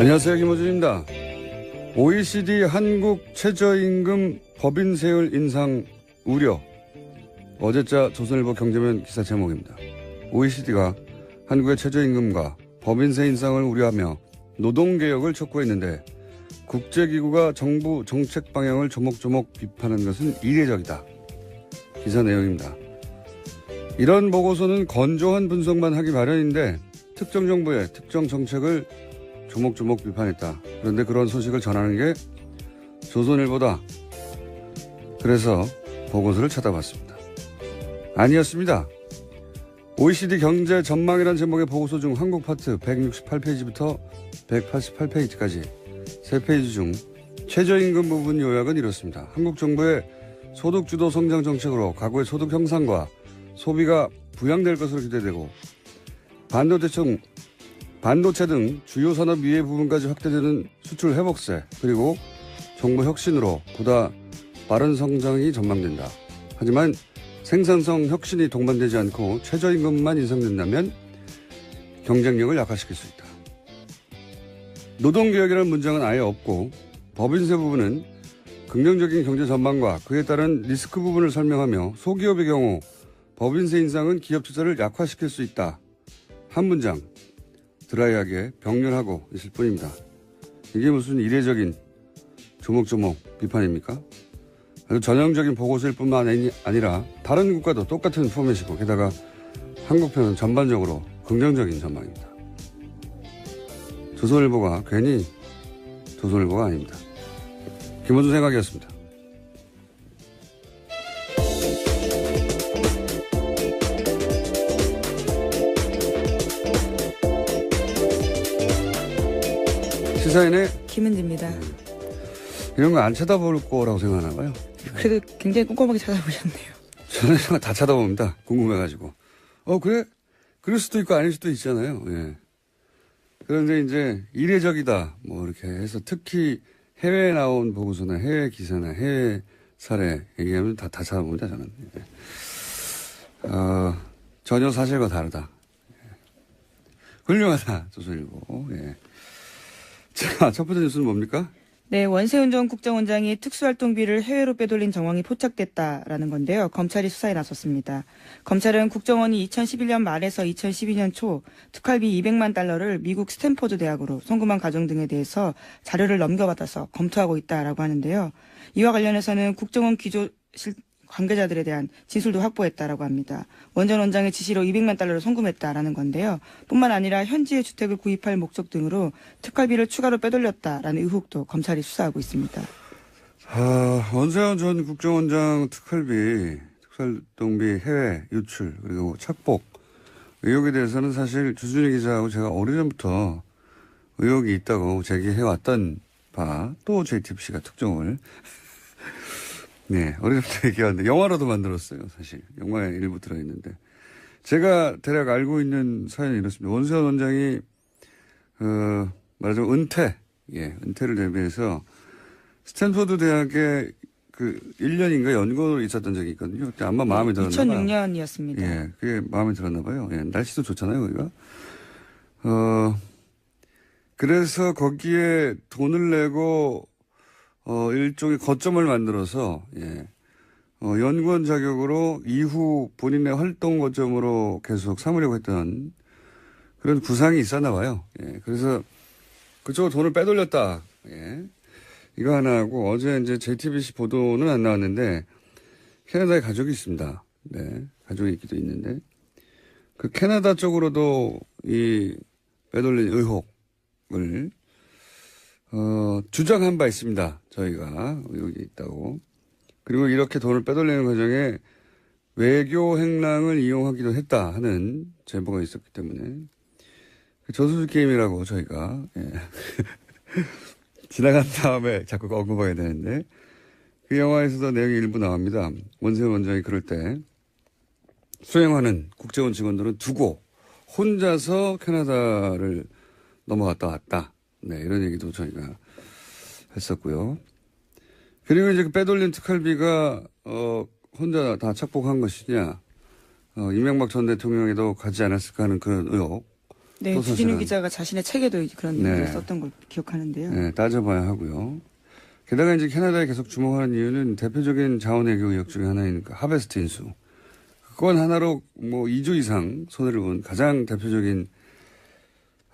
안녕하세요. 김호준입니다. OECD 한국 최저임금 법인 세율 인상 우려. 어제자 조선일보 경제면 기사 제목입니다. OECD가 한국의 최저임금과 법인세 인상을 우려하며 노동개혁을 촉구했는데 국제기구가 정부 정책 방향을 조목조목 비판한 것은 이례적이다. 기사 내용입니다. 이런 보고서는 건조한 분석만 하기 마련인데 특정 정부의 특정 정책을 조목조목 비판했다. 그런데 그런 소식을 전하는 게 조선일보다. 그래서 보고서를 찾아봤습니다. 아니었습니다. OECD 경제 전망이라는 제목의 보고서 중 한국 파트 168페이지부터 188페이지까지 세 페이지 중 최저임금 부분 요약은 이렇습니다. 한국 정부의 소득주도 성장 정책으로 가구의 소득 형상과 소비가 부양될 것으로 기대되고 반도체 등 반도체 등 주요 산업 이해 부분까지 확대되는 수출 회복세 그리고 정부 혁신으로 보다 빠른 성장이 전망된다. 하지만 생산성 혁신이 동반되지 않고 최저임금만 인상된다면 경쟁력을 약화시킬 수 있다. 노동개혁이라는 문장은 아예 없고 법인세 부분은 긍정적인 경제 전망과 그에 따른 리스크 부분을 설명하며 소기업의 경우 법인세 인상은 기업 투자를 약화시킬 수 있다. 한 문장 드라이하게 병렬하고 있을 뿐입니다. 이게 무슨 이례적인 조목조목 비판입니까? 아주 전형적인 보고서일 뿐만 아니- 아니라 다른 국가도 똑같은 포맷이고 게다가 한국편은 전반적으로 긍정적인 전망입니다. 조선일보가 괜히 조선일보가 아닙니다. 김원준 생각이었습니다. 시사인의 김은지입니다. 이런 거 안 쳐다볼 거라고 생각하나 봐요. 그래도 굉장히 꼼꼼하게 찾아보셨네요. 저는 거다 쳐다봅니다. 궁금해가지고. 어, 그래? 그럴 수도 있고 아닐 수도 있잖아요. 예. 그런데 이제 이례적이다. 뭐 이렇게 해서 특히 해외에 나온 보고서나 해외 기사나 해외 사례 얘기하면 다, 다 찾아봅니다. 저는. 예. 어, 전혀 사실과 다르다. 예. 훌륭하다. 조선일보. 예. 자, 첫 번째 뉴스는 뭡니까? 네, 원세훈 전 국정원장이 특수활동비를 해외로 빼돌린 정황이 포착됐다라는 건데요. 검찰이 수사에 나섰습니다. 검찰은 국정원이 2011년 말에서 2012년 초 특활비 200만 달러를 미국 스탠포드 대학으로 송금한 가정 등에 대해서 자료를 넘겨받아서 검토하고 있다라고 하는데요. 이와 관련해서는 국정원 기조 실 관계자들에 대한 진술도 확보했다라고 합니다. 원전 원장의 지시로 200만 달러를 송금했다라는 건데요. 뿐만 아니라 현지의 주택을 구입할 목적 등으로 특활비를 추가로 빼돌렸다라는 의혹도 검찰이 수사하고 있습니다. 아, 원세훈 전 국정원장 특활비, 특활동비 해외 유출, 그리고 착복 의혹에 대해서는 사실 주준희 기자하고 제가 오래전부터 의혹이 있다고 제기해왔던 바, 또 JTBC가 특종을. 네, 오래전부터 얘기하는데, 영화로도 만들었어요, 사실. 영화에 일부 들어있는데. 제가 대략 알고 있는 사연이 이렇습니다. 원세훈 원장이, 어, 말하자면 은퇴, 예, 은퇴를 대비해서 스탠포드 대학에 그 1년인가 연구로 있었던 적이 있거든요. 그때 아마 마음에 들었나 봐요. 2006년이었습니다. 예, 그게 마음에 들었나 봐요. 예, 날씨도 좋잖아요, 거기가. 어, 그래서 거기에 돈을 내고, 어, 일종의 거점을 만들어서, 예, 어, 연구원 자격으로 이후 본인의 활동 거점으로 계속 삼으려고 했던 그런 구상이 있었나 봐요. 예, 그래서 그쪽으로 돈을 빼돌렸다. 예. 이거 하나 하고 어제 이제 JTBC 보도는 안 나왔는데 캐나다에 가족이 있습니다. 네. 가족이 있기도 있는데 그 캐나다 쪽으로도 이 빼돌린 의혹을 어, 주장한 바 있습니다. 저희가 의혹이 있다고. 그리고 이렇게 돈을 빼돌리는 과정에 외교 행랑을 이용하기도 했다 하는 제보가 있었기 때문에 그 저수지 게임이라고 저희가 예. 지나간 다음에 자꾸 언급하게 되는데 그 영화에서도 내용이 일부 나옵니다. 원세훈 원장이 그럴 때 수행하는 국제원 직원들은 두고 혼자서 캐나다를 넘어갔다 왔다. 네, 이런 얘기도 저희가 했었고요. 그리고 이제 그 빼돌린 특활비가 어 혼자 다 착복한 것이냐, 어, 이명박 전 대통령에도 가지 않았을까 하는 그런 의혹. 네, 또 주진우 기자가 자신의 책에도 그런 네. 얘기를 썼던 걸 기억하는데요. 네, 따져봐야 하고요. 게다가 이제 캐나다에 계속 주목하는 이유는 대표적인 자원 외교 의혹 중에 하나인 그 하베스트 인수. 그건 하나로 뭐 2조 이상 손해를 본 가장 대표적인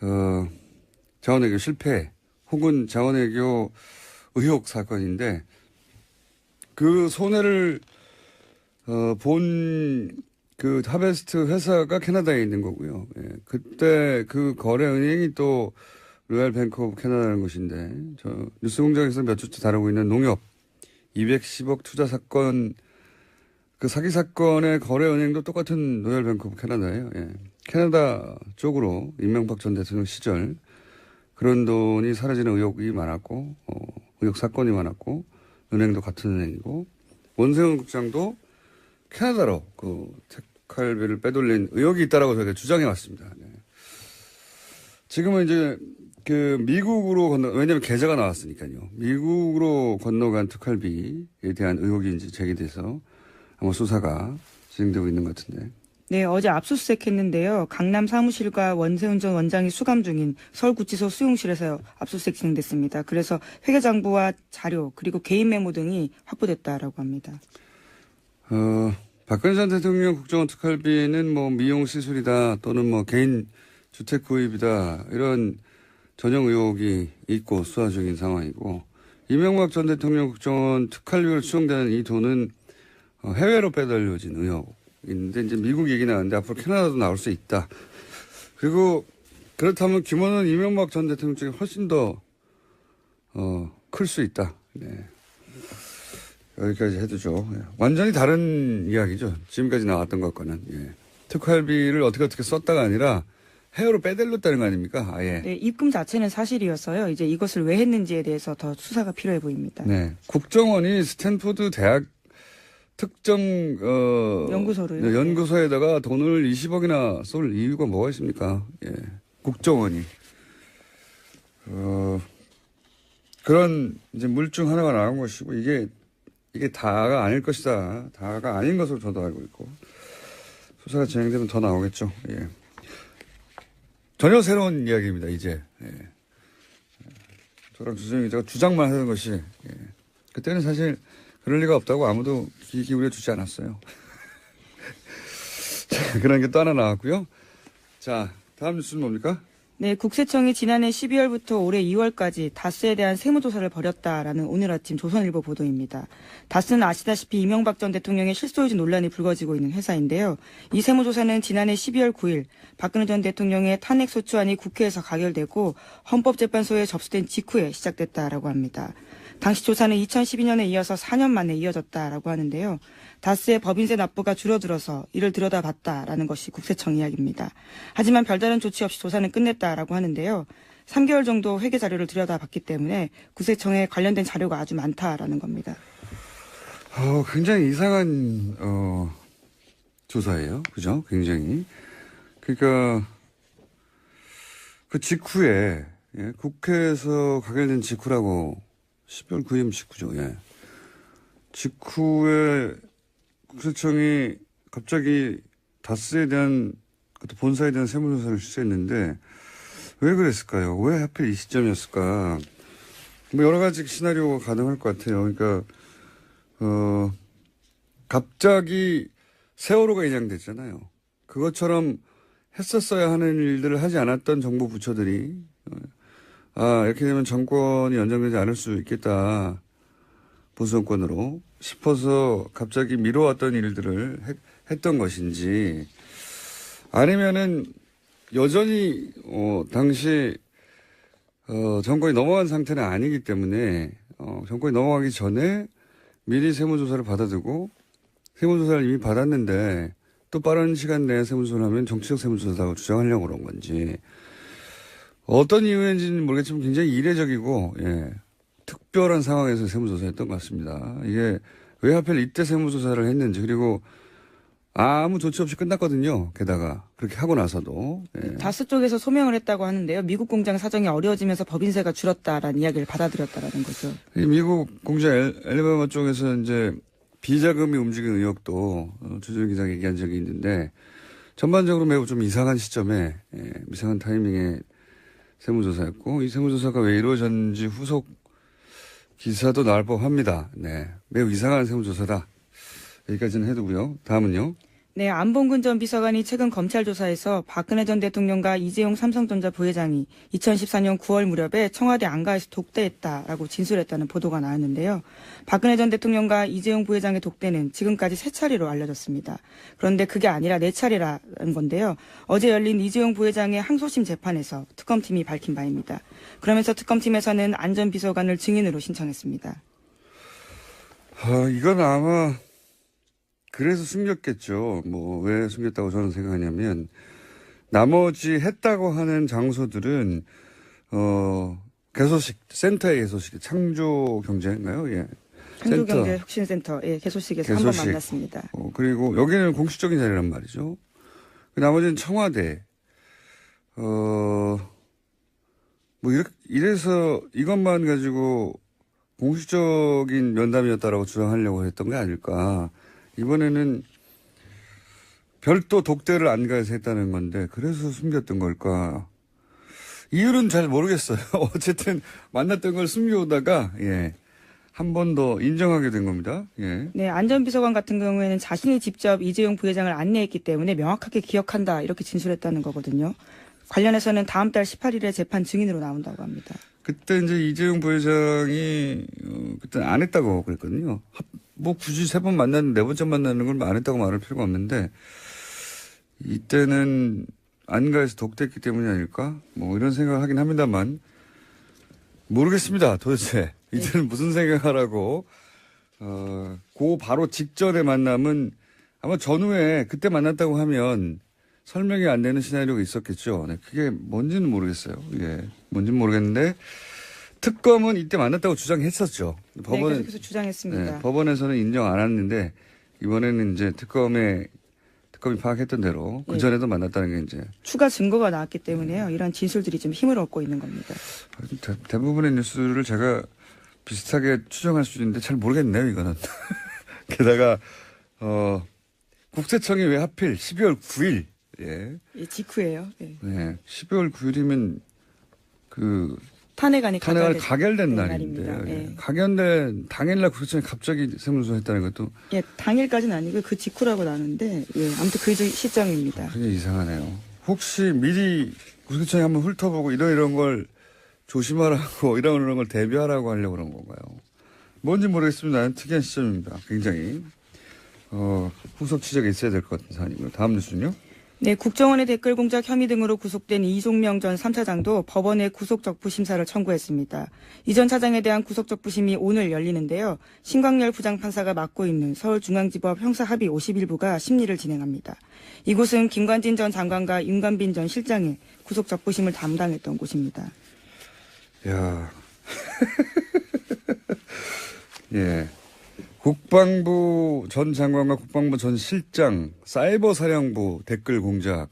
어, 자원외교 실패 혹은 자원외교 의혹 사건인데 그 손해를 어, 본 그 하베스트 회사가 캐나다에 있는 거고요. 예, 그때 그 거래 은행이 또 로얄 뱅크 오브 캐나다라는 곳인데 저 뉴스 공장에서 몇 주째 다루고 있는 농협 210억 투자 사건 그 사기 사건의 거래 은행도 똑같은 로얄 뱅크 오브 캐나다예요. 예. 캐나다 쪽으로 임명박 전 대통령 시절 그런 돈이 사라지는 의혹이 많았고 어, 의혹 사건이 많았고 은행도 같은 은행이고 원세훈 국장도 캐나다로 그 택할비를 빼돌린 의혹이 있다라고 저희가 주장해 왔습니다. 네. 지금은 이제 그 미국으로 건너 왜냐하면 계좌가 나왔으니까요. 미국으로 건너간 특활비에 대한 의혹이 이제 제기돼서 아마 수사가 진행되고 있는 것 같은데. 네, 어제 압수수색 했는데요. 강남 사무실과 원세훈 전 원장이 수감 중인 서울구치소 수용실에서 압수수색 진행됐습니다. 그래서 회계장부와 자료 그리고 개인 메모 등이 확보됐다라고 합니다. 어, 박근혜 전 대통령 국정원 특활비는 뭐 미용 시술이다 또는 뭐 개인 주택 구입이다 이런 전형 의혹이 있고 수사 중인 상황이고 이명박 전 대통령 국정원 특활비로 추정되는 이 돈은 어, 해외로 빼돌려진 의혹 인데 이제 미국 얘기 나왔는데 앞으로 캐나다도 나올 수 있다. 그리고 그렇다면 규모는 이명박 전 대통령 쪽이 훨씬 더 어, 클 수 있다. 네. 여기까지 해두죠. 예. 완전히 다른 이야기죠. 지금까지 나왔던 것과는. 예. 특활비를 어떻게 어떻게 썼다가 아니라 해외로 빼돌렸다는 거 아닙니까? 아예. 네, 입금 자체는 사실이었어요. 이제 이것을 왜 했는지에 대해서 더 수사가 필요해 보입니다. 네. 국정원이 스탠포드 대학 특정 어 연구소로요? 네, 연구소에다가 돈을 20억이나 쏠 이유가 뭐가 있습니까? 예. 국정원이 어 그런 이제 물증 하나가 나온 것이고 이게 이게 다가 아닐 것이다. 다가 아닌 것으로 저도 알고 있고 수사가 진행되면 더 나오겠죠. 예. 전혀 새로운 이야기입니다. 이제 예. 저랑 주정 기자가 주장만 하는 것이 예. 그때는 사실 그럴 리가 없다고 아무도 귀 기울여 주지 않았어요. 자, 그런 게 또 하나 나왔고요. 자, 다음 뉴스는 뭡니까? 네, 국세청이 지난해 12월부터 올해 2월까지 다스에 대한 세무조사를 벌였다라는 오늘 아침 조선일보 보도입니다. 다스는 아시다시피 이명박 전 대통령의 실소유주 논란이 불거지고 있는 회사인데요. 이 세무조사는 지난해 12월 9일 박근혜 전 대통령의 탄핵소추안이 국회에서 가결되고 헌법재판소에 접수된 직후에 시작됐다라고 합니다. 당시 조사는 2012년에 이어서 4년 만에 이어졌다라고 하는데요. 다스의 법인세 납부가 줄어들어서 이를 들여다봤다라는 것이 국세청 이야기입니다. 하지만 별다른 조치 없이 조사는 끝냈다라고 하는데요. 3개월 정도 회계 자료를 들여다봤기 때문에 국세청에 관련된 자료가 아주 많다라는 겁니다. 어, 굉장히 이상한 어, 조사예요. 그죠? 굉장히. 그러니까 그 직후에 예, 국회에서 가결된 직후라고 12월 9일 직후죠. 예. 직후에 국세청이 갑자기 다스에 대한 그것도 본사에 대한 세무조사를 실시했는데 왜 그랬을까요? 왜 하필 이 시점이었을까? 뭐 여러 가지 시나리오가 가능할 것 같아요. 그러니까 어, 갑자기 세월호가 인양됐잖아요. 그것처럼 했었어야 하는 일들을 하지 않았던 정부 부처들이, 어, 아, 이렇게 되면 정권이 연장되지 않을 수 있겠다. 보수 정권으로. 싶어서 갑자기 미뤄왔던 일들을 했, 했던 것인지, 아니면은 여전히, 어, 당시, 어, 정권이 넘어간 상태는 아니기 때문에, 어, 정권이 넘어가기 전에 미리 세무조사를 받아두고 세무조사를 이미 받았는데 또 빠른 시간 내에 세무조사를 하면 정치적 세무조사라고 주장하려고 그런 건지 어떤 이유인지는 모르겠지만 굉장히 이례적이고 예, 특별한 상황에서 세무조사했던 것 같습니다. 이게 왜 하필 이때 세무조사를 했는지 그리고 아무 조치 없이 끝났거든요. 게다가 그렇게 하고 나서도 예. 다스 쪽에서 소명을 했다고 하는데요. 미국 공장 사정이 어려워지면서 법인세가 줄었다라는 이야기를 받아들였다라는 거죠. 이 미국 공장 엘, 엘리바마 쪽에서 이제 비자금이 움직이는 의혹도 어, 조준 기자가 얘기한 적이 있는데 전반적으로 매우 좀 이상한 시점에, 예, 이상한 타이밍에 세무조사였고, 이 세무조사가 왜 이루어졌는지 후속 기사도 나올 법합니다. 네. 매우 이상한 세무조사다. 여기까지는 해두고요. 다음은요. 네, 안봉근 전 비서관이 최근 검찰 조사에서 박근혜 전 대통령과 이재용 삼성전자 부회장이 2014년 9월 무렵에 청와대 안가에서 독대했다라고 진술했다는 보도가 나왔는데요. 박근혜 전 대통령과 이재용 부회장의 독대는 지금까지 세 차례로 알려졌습니다. 그런데 그게 아니라 네 차례라는 건데요. 어제 열린 이재용 부회장의 항소심 재판에서 특검팀이 밝힌 바입니다. 그러면서 특검팀에서는 안전 비서관을 증인으로 신청했습니다. 아, 이건 아마 그래서 숨겼겠죠. 뭐 왜 숨겼다고 저는 생각하냐면 나머지 했다고 하는 장소들은 어 개소식 센터의 개소식 창조 경제인가요? 예. 한국경제혁신센터 예, 개소식에서 한번 개소식. 만났습니다. 어, 그리고 여기는 공식적인 자리란 말이죠. 그 나머지는 청와대. 어, 뭐 이렇게 이래서 이것만 가지고 공식적인 면담이었다라고 주장하려고 했던 게 아닐까. 이번에는 별도 독대를 안가해서 했다는 건데 그래서 숨겼던 걸까. 이유는 잘 모르겠어요. 어쨌든 만났던 걸 숨겨오다가 예. 한 번 더 인정하게 된 겁니다. 예. 네, 안전비서관 같은 경우에는 자신이 직접 이재용 부회장을 안내했기 때문에 명확하게 기억한다 이렇게 진술했다는 거거든요. 관련해서는 다음 달 18일에 재판 증인으로 나온다고 합니다. 그때 이제 이재용 부회장이 어, 그때 안 했다고 그랬거든요. 합- 뭐 굳이 세 번 만났는데 네 번째 만나는 걸 안 했다고 말할 필요가 없는데 이때는 안가에서 독대했기 때문이 아닐까? 뭐 이런 생각을 하긴 합니다만 모르겠습니다. 도대체 이제는 무슨 생각하라고 어, 그 바로 직전의 만남은 아마 전후에 그때 만났다고 하면 설명이 안 되는 시나리오가 있었겠죠. 네, 그게 뭔지는 모르겠어요. 예, 뭔지는 모르겠는데 특검은 이때 만났다고 주장했었죠. 네, 법원은 계속해서 주장했습니다. 네, 법원에서는 인정 안 했는데 이번에는 이제 특검에 특검이 파악했던 대로 그 네. 전에도 만났다는 게 이제 추가 증거가 나왔기 때문에요. 이런 진술들이 좀 힘을 얻고 있는 겁니다. 대, 대부분의 뉴스를 제가 비슷하게 추정할 수 있는데 잘 모르겠네요, 이거는. 게다가, 어, 국세청이 왜 하필 12월 9일, 예. 이 직후예요. 네. 네. 12월 9일이면 그, 탄핵안이 탄핵을 가결된- 가결된. 날입니다. 예. 예. 가결된 당일날 국세청이 갑자기 세무조사 했다는 것도 예, 당일까지는 아니고 그 직후라고 나는데 예, 아무튼 그 시점입니다. 굉장히 이상하네요. 혹시 미리 국세청이 한번 훑어보고 이런 이런 걸 조심하라고 이런 이런 걸 대비하라고 하려고 그런 건가요? 뭔지 모르겠습니다. 특이한 시점입니다. 굉장히 어, 후속 취재가 있어야 될 것 같은 사안이고요. 다음 뉴스는요? 네, 국정원의 댓글 공작 혐의 등으로 구속된 이종명 전 3차장도 법원에 구속적부 심사를 청구했습니다. 이 전 차장에 대한 구속적부심이 오늘 열리는데요. 신광열 부장판사가 맡고 있는 서울중앙지법 형사합의 51부가 심리를 진행합니다. 이곳은 김관진 전 장관과 윤관빈 전 실장의 구속적부심을 담당했던 곳입니다. 야, 예. 국방부 전 장관과 국방부 전 실장, 사이버 사령부 댓글 공작,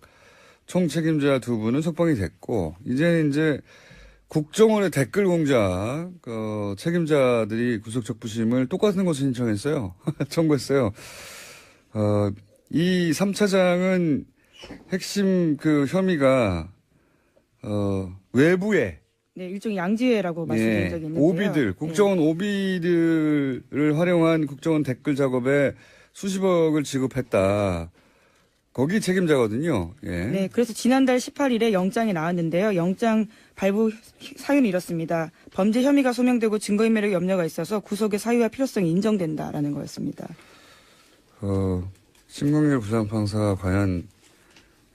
총 책임자 두 분은 석방이 됐고, 이제는 이제 국정원의 댓글 공작, 어, 책임자들이 구속적부심을 똑같은 곳에 신청했어요. 청구했어요. 어, 이 3차장은 핵심 그 혐의가, 어, 외부에 네, 일종의 양지회라고 말씀드린 예, 적이 있는데요. 오비들, 국정원 오비들을 활용한 국정원 댓글 작업에 수십억을 지급했다. 거기 책임자거든요. 예. 네. 네, 그래서 지난달 18일에 영장이 나왔는데요. 영장 발부 사유는 이렇습니다. 범죄 혐의가 소명되고 증거인멸의 염려가 있어서 구속의 사유와 필요성이 인정된다라는 거였습니다. 어, 신광렬 부장판사가 과연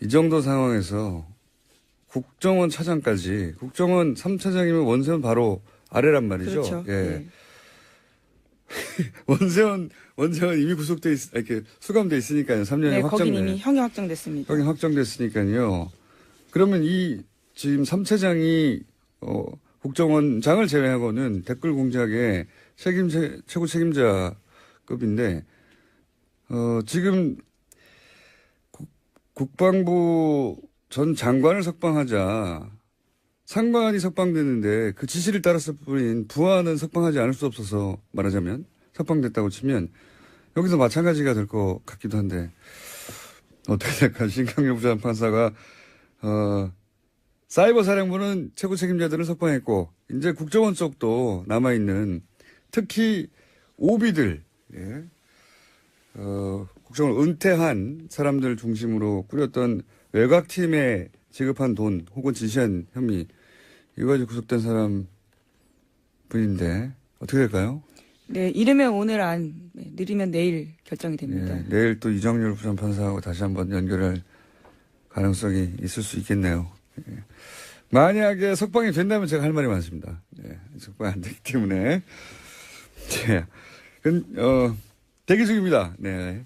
이 정도 상황에서 국정원 차장까지, 국정원 3차장이면 원세훈 바로 아래란 말이죠. 그렇죠. 예. 네. 원세훈, 원세훈 이미 구속돼 있, 이렇게 수감돼 있으니까요. 3년이 네, 거긴 확정돼. 이미 형이 확정됐습니다. 형이 확정됐으니까요. 그러면 이 지금 3차장이 어, 국정원장을 제외하고는 댓글 공작의 책임 최고 책임자급인데 어, 지금 국, 국방부 전 장관을 석방하자 상관이 석방됐는데 그 지시를 따랐을 뿐인 부하는 석방하지 않을 수 없어서 말하자면 석방됐다고 치면 여기서 마찬가지가 될 것 같기도 한데 어떻게 될까? 신강렬 부장 판사가, 어, 사이버 사령부는 최고 책임자들을 석방했고, 이제 국정원 쪽도 남아 있는, 특히 오비들, 예. 어, 국정을 은퇴한 사람들 중심으로 꾸렸던 외곽팀에 지급한 돈 혹은 지시한 혐의, 이거 가지고 구속된 사람 분인데, 어떻게 될까요? 네, 이르면 오늘 안, 네, 느리면 내일 결정이 됩니다. 예, 내일 또 이정렬 부장판사하고 다시 한번 연결할 가능성이 있을 수 있겠네요. 예. 만약에 석방이 된다면 제가 할 말이 많습니다. 예, 석방이 안 되기 때문에. 예. 근, 어, 대기 중입니다. 네.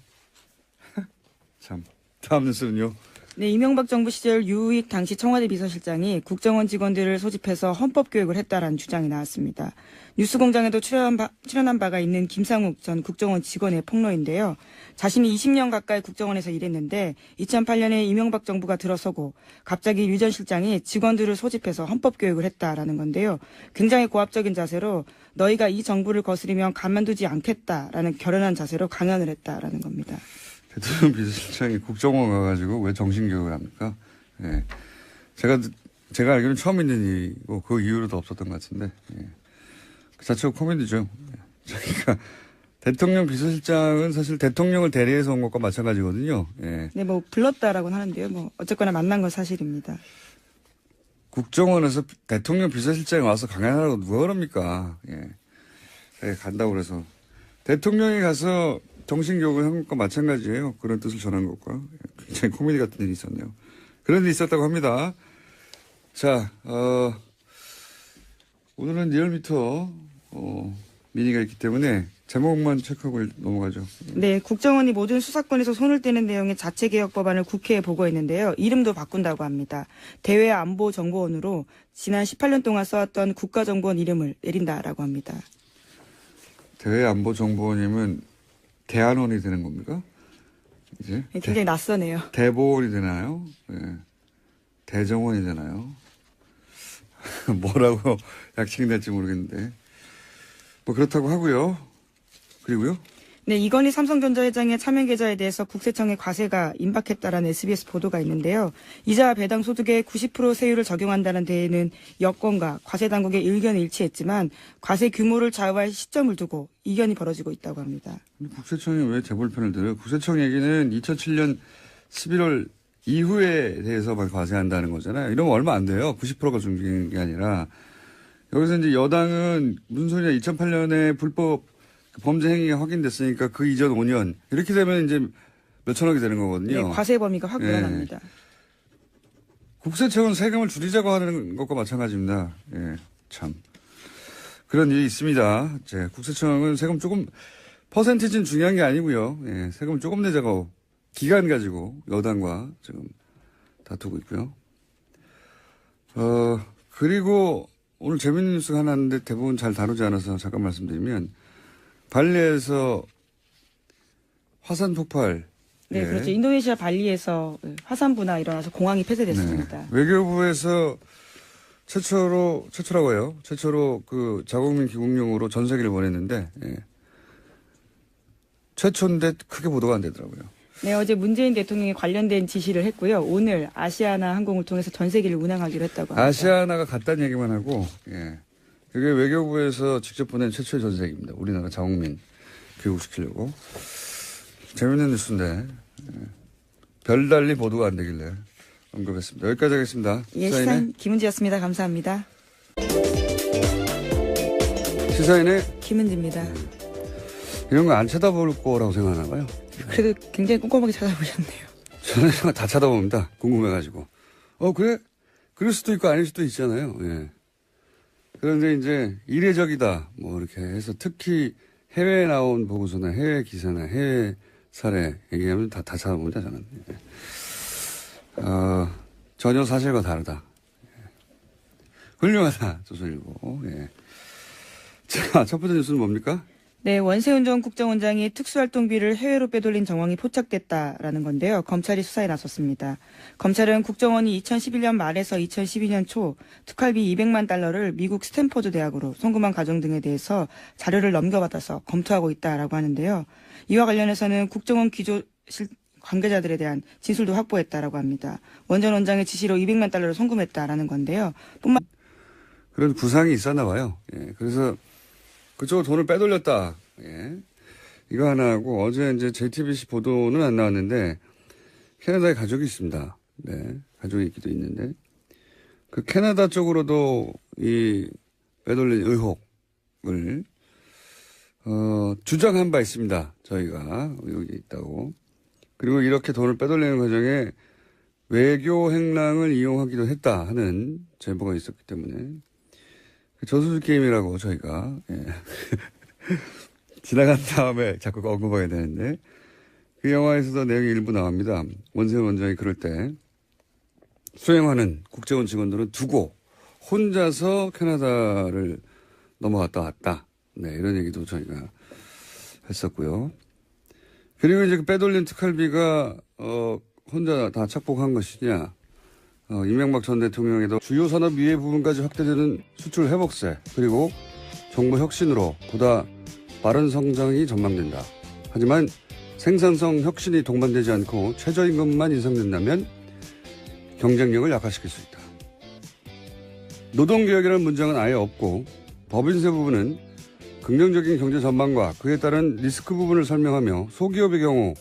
참. 다음 뉴스는요. 네, 이명박 정부 시절 유익 당시 청와대 비서실장이 국정원 직원들을 소집해서 헌법 교육을 했다라는 주장이 나왔습니다. 뉴스공장에도 출연한, 바, 출연한 바가 있는 김상욱 전 국정원 직원의 폭로인데요. 자신이 20년 가까이 국정원에서 일했는데 2008년에 이명박 정부가 들어서고 갑자기 유 전 실장이 직원들을 소집해서 헌법 교육을 했다라는 건데요. 굉장히 고압적인 자세로 너희가 이 정부를 거스리면 가만두지 않겠다라는 결연한 자세로 강연을 했다라는 겁니다. 대통령 비서실장이 국정원 가가지고 왜 정신교육을 합니까? 예. 제가, 제가 알기로는 처음 있는 일이고 그 이후로도 없었던 것 같은데, 예. 그 자체가 코미디죠. 예. 자기가 대통령 비서실장은 사실 대통령을 대리해서 온 것과 마찬가지거든요. 예. 네, 뭐 불렀다라고는 하는데요. 뭐 어쨌거나 만난 건 사실입니다. 국정원에서 대통령 비서실장이 와서 강연하라고 누가 그럽니까? 예. 예, 간다고 그래서. 대통령이 가서 정신교육을 한 것과 마찬가지예요. 그런 뜻을 전한 것과. 굉장히 코미디 같은 일이 있었네요. 그런 일이 있었다고 합니다. 자, 어, 오늘은 리얼미터, 어, 미니가 있기 때문에 제목만 체크하고 넘어가죠. 네, 국정원이 모든 수사권에서 손을 떼는 내용의 자체 개혁 법안을 국회에 보고했는데요. 이름도 바꾼다고 합니다. 대외 안보 정보원으로 지난 18년 동안 써왔던 국가정보원 이름을 내린다라고 합니다. 대외 안보 정보원이면 대안원이 되는 겁니까? 이제? 네, 굉장히 낯서네요. 대보원이 되나요? 예. 대정원이 되나요? 뭐라고 약칭이 될지 모르겠는데. 뭐 그렇다고 하고요. 그리고요. 네, 이건희 삼성전자 회장의 차명 계좌에 대해서 국세청에 과세가 임박했다라는 SBS 보도가 있는데요. 이자 배당 소득의 90% 세율을 적용한다는 데에는 여권과 과세 당국의 의견이 일치했지만 과세 규모를 좌우할 시점을 두고 이견이 벌어지고 있다고 합니다. 국세청이 왜 재벌편을 들어요? 국세청 얘기는 2007년 11월 이후에 대해서만 과세한다는 거잖아요. 이러면 얼마 안 돼요. 90%가 중요한 게 아니라. 여기서 이제 여당은 무슨 소리냐. 2008년에 불법 범죄 행위가 확인됐으니까 그 이전 5년. 이렇게 되면 이제 몇천억이 되는 네, 거거든요. 과세 범위가 확 예. 늘어납니다. 국세청은 세금을 줄이자고 하는 것과 마찬가지입니다. 예, 참. 그런 일이 있습니다. 제 국세청은 세금 조금, 퍼센티지는 중요한 게 아니고요. 예, 세금 조금 내자고 기간 가지고 여당과 지금 다투고 있고요. 어, 그리고 오늘 재밌는 뉴스가 하나 있는데 대부분 잘 다루지 않아서 잠깐 말씀드리면 발리에서 화산 폭발. 네, 예. 그렇죠. 인도네시아 발리에서 화산부나 일어나서 공항이 폐쇄됐습니다. 네. 외교부에서 최초로 최초라고 해요. 최초로 그 자국민 귀국용으로 전 세계를 보냈는데 예. 최초인데 크게 보도가 안 되더라고요. 네, 어제 문재인 대통령이 관련된 지시를 했고요. 오늘 아시아나 항공을 통해서 전 세계를 운항하기로 했다고 합니다. 아시아나가 갔다는 얘기만 하고 예. 그게 외교부에서 직접 보낸 최초의 전세기입니다. 우리나라 자국민 교육시키려고. 재밌는 뉴스인데 예. 별달리 보도가 안 되길래 언급했습니다. 여기까지 하겠습니다. 예, 시사인 김은지였습니다. 감사합니다. 시사인의 김은지입니다. 이런 거 안 쳐다볼 거라고 생각하나 봐요. 그래도 굉장히 꼼꼼하게 찾아보셨네요. 저는 다 쳐다봅니다. 궁금해가지고. 어, 그래? 그럴 수도 있고 아닐 수도 있잖아요. 예. 그런데 이제 이례적이다. 뭐 이렇게 해서 특히 해외에 나온 보고서나 해외 기사나 해외 사례 얘기하면 다, 다 찾아봅니다, 저는. 예. 어, 전혀 사실과 다르다. 예. 훌륭하다, 조선일보. 예. 자, 첫 번째 뉴스는 뭡니까? 네, 원세훈 전 국정원장이 특수활동비를 해외로 빼돌린 정황이 포착됐다라는 건데요. 검찰이 수사에 나섰습니다. 검찰은 국정원이 2011년 말에서 2012년 초 특활비 200만 달러를 미국 스탠퍼드 대학으로 송금한 과정 등에 대해서 자료를 넘겨받아서 검토하고 있다라고 하는데요. 이와 관련해서는 국정원 기조 실 관계자들에 대한 진술도 확보했다라고 합니다. 원 전 원장의 지시로 200만 달러를 송금했다라는 건데요. 뿐만 그런 부상이 있었나 봐요. 예, 그래서 그쪽으로 돈을 빼돌렸다. 예. 이거 하나 하고 어제 이제 JTBC 보도는 안 나왔는데 캐나다에 가족이 있습니다. 네. 가족이 있기도 있는데 그 캐나다 쪽으로도 이 빼돌린 의혹을 어, 주장한 바 있습니다. 저희가 의혹이 있다고. 그리고 이렇게 돈을 빼돌리는 과정에 외교 행랑을 이용하기도 했다 하는 제보가 있었기 때문에 그 저수지 게임이라고 저희가 예. 지나간 다음에 자꾸 언급하게 되는데 그 영화에서도 내용이 일부 나옵니다. 원세훈 원장이 그럴 때 수행하는 국제원 직원들은 두고 혼자서 캐나다를 넘어갔다 왔다. 네, 이런 얘기도 저희가 했었고요. 그리고 이제 그 빼돌린 특활비가 어 혼자 다 착복한 것이냐? 어, 이명박 전 대통령에도 주요 산업 위해 부분까지 확대되는 수출 회복세 그리고 정부 혁신으로 보다 빠른 성장이 전망된다. 하지만 생산성 혁신이 동반되지 않고 최저임금만 인상된다면 경쟁력을 약화시킬 수 있다. 노동개혁이라는 문장은 아예 없고 법인세 부분은 긍정적인 경제 전망과 그에 따른 리스크 부분을 설명하며 소기업의 경우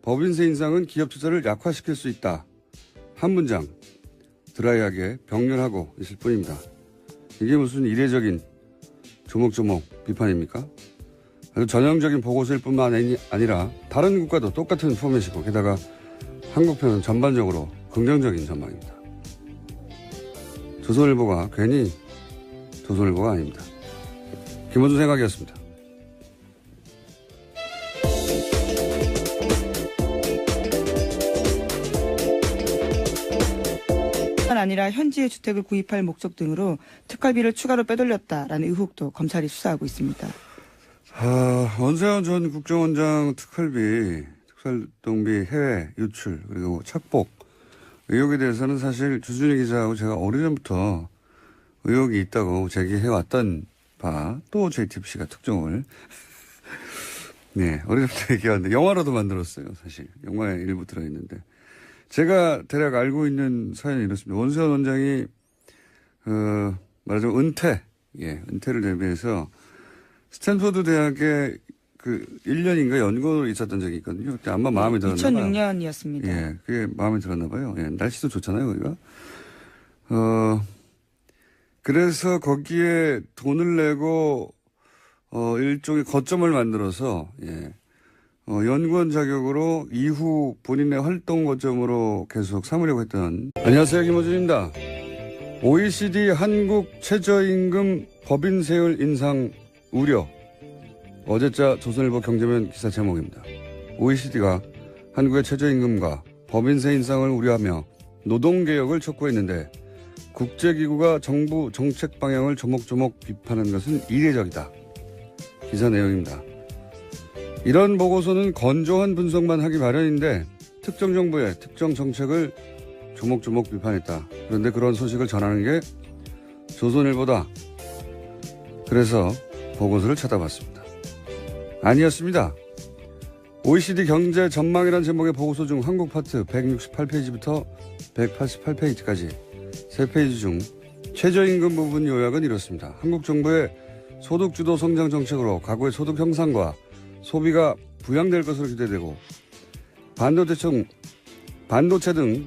법인세 인상은 기업 투자를 약화시킬 수 있다. 한 문장 드라이하게 병렬하고 있을 뿐입니다. 이게 무슨 이례적인 조목조목 비판입니까? 아주 전형적인 보고서일 뿐만 아니- 아니라 다른 국가도 똑같은 포맷이고 게다가 한국편은 전반적으로 긍정적인 전망입니다. 조선일보가 괜히 조선일보가 아닙니다. 김원준 생각이었습니다. 아니라 현지의 주택을 구입할 목적 등으로 특활비를 추가로 빼돌렸다라는 의혹도 검찰이 수사하고 있습니다. 아, 원세훈 전 국정원장 특활비, 특활동비 해외 유출, 그리고 착복 의혹에 대해서는 사실 주준희 기자하고 제가 오래전부터 의혹이 있다고 제기해왔던 바, 또 JTBC가 특종을. 네, 오래전부터 얘기하는데, 영화로도 만들었어요, 사실. 영화에 일부 들어있는데. 제가 대략 알고 있는 사연이 이렇습니다. 원세훈 원장이, 어, 말하자면 은퇴, 예, 은퇴를 대비해서 스탠포드 대학에 그 1년인가 연구로 있었던 적이 있거든요. 그때 아마 마음에 들었나 봐요. 2006년이었습니다. 예, 그게 마음에 들었나 봐요. 예, 날씨도 좋잖아요, 거기가. 어, 그래서 거기에 돈을 내고, 어, 일종의 거점을 만들어서, 예, 어, 연구원 자격으로 이후 본인의 활동 거점으로 계속 삼으려고 했던. 안녕하세요, 김호준입니다. OECD 한국 최저임금 법인 세율 인상 우려. 어제자 조선일보 경제면 기사 제목입니다. OECD가 한국의 최저임금과 법인세 인상을 우려하며 노동개혁을 촉구했는데 국제기구가 정부 정책 방향을 조목조목 비판한 것은 이례적이다. 기사 내용입니다. 이런 보고서는 건조한 분석만 하기 마련인데 특정 정부의 특정 정책을 조목조목 비판했다. 그런데 그런 소식을 전하는 게 조선일보다. 그래서 보고서를 찾아봤습니다. 아니었습니다. OECD 경제 전망이라는 제목의 보고서 중 한국 파트 168페이지부터 188페이지까지 세 페이지 중 최저임금 부분 요약은 이렇습니다. 한국 정부의 소득주도 성장 정책으로 가구의 소득 형상과 소비가 부양될 것으로 기대되고 반도체 등 반도체 등